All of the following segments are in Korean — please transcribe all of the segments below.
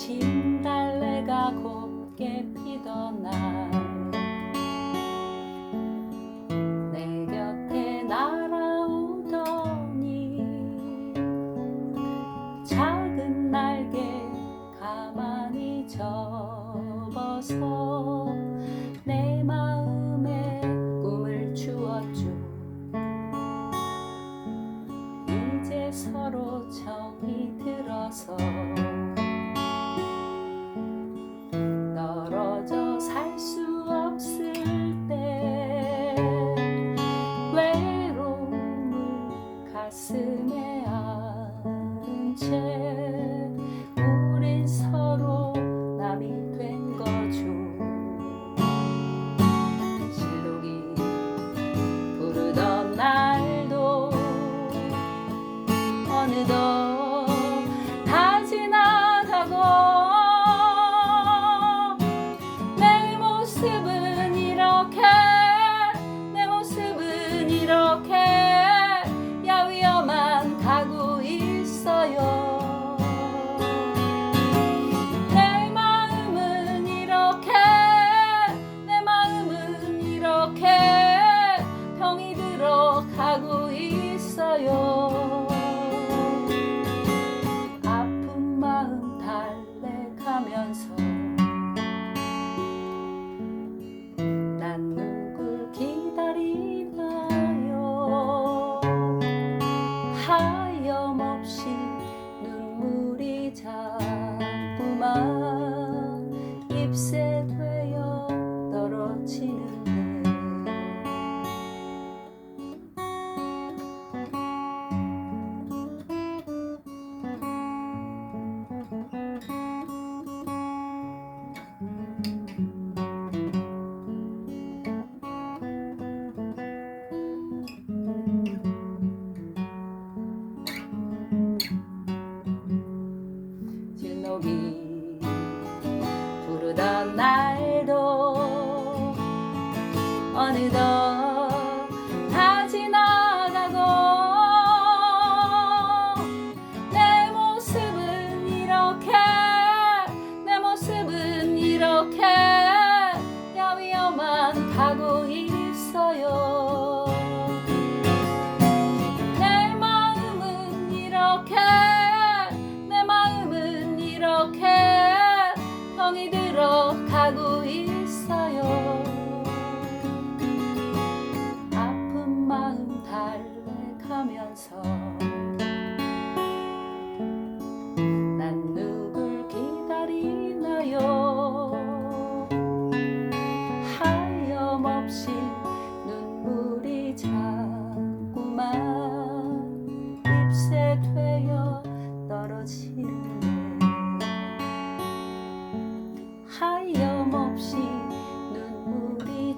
진달래가 곱게 피던 날 내 곁에 날아오더니 작은 날개 가만히 접어서 내 마음에 꿈을 주었죠. 이제 서로 정이 들어서 가슴에 안은 채 우린 서로 남이 된 거죠. 실록이 부르던 날도 어느덧 high. wanted all.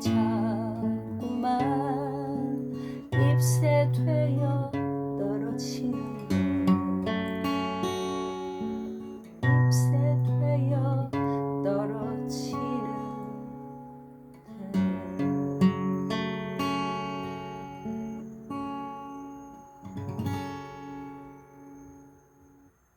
time.